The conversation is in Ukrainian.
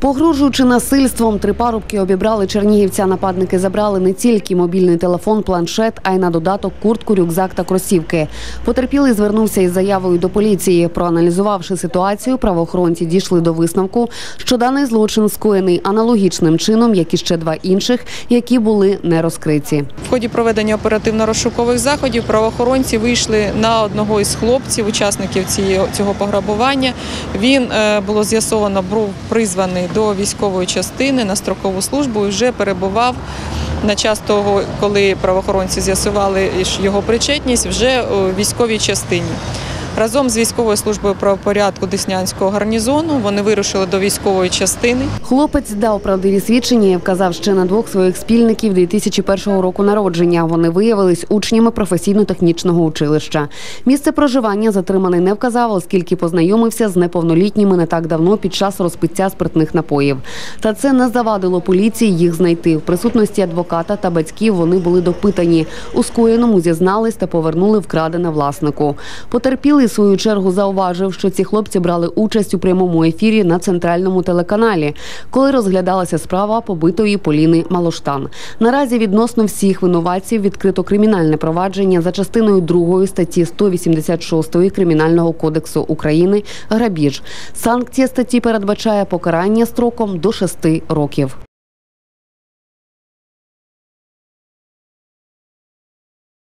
Погрожуючи насильством, три парубки обібрали чернігівця. Нападники забрали не тільки мобільний телефон, планшет, а й на додаток куртку, рюкзак та кросівки. Потерпілий звернувся із заявою до поліції. Проаналізувавши ситуацію, правоохоронці дійшли до висновку, що даний злочин скоєний аналогічним чином, як і ще два інших, які були не розкриті. В ході проведення оперативно-розшукових заходів правоохоронці вийшли на одного із хлопців, учасників цього пограбування. Він е, було з'ясовано, був призваний до військової частини на строкову службу і вже перебував на час того, коли правоохоронці з'ясували його причетність, вже у військовій частині. Разом з військовою службою правопорядку Деснянського гарнізону вони вирушили до військової частини. Хлопець дав правдиві свідчення і вказав ще на двох своїх спільників 2001 року народження. Вони виявились учнями професійно-технічного училища. Місце проживання затриманий не вказав, оскільки познайомився з неповнолітніми не так давно під час розпиття спиртних напоїв. Та це не завадило поліції їх знайти. В присутності адвоката та батьків вони були допитані. У скоєному зізнались та повернули вкрадене власнику. Потерпілий в свою чергу зауважив, що ці хлопці брали участь у прямому ефірі на центральному телеканалі, коли розглядалася справа побитої Поліни Малоштан. Наразі відносно всіх винуватців відкрито кримінальне провадження за частиною 2 статті 186 Кримінального кодексу України грабіж. Санкція статті передбачає покарання строком до 6 років.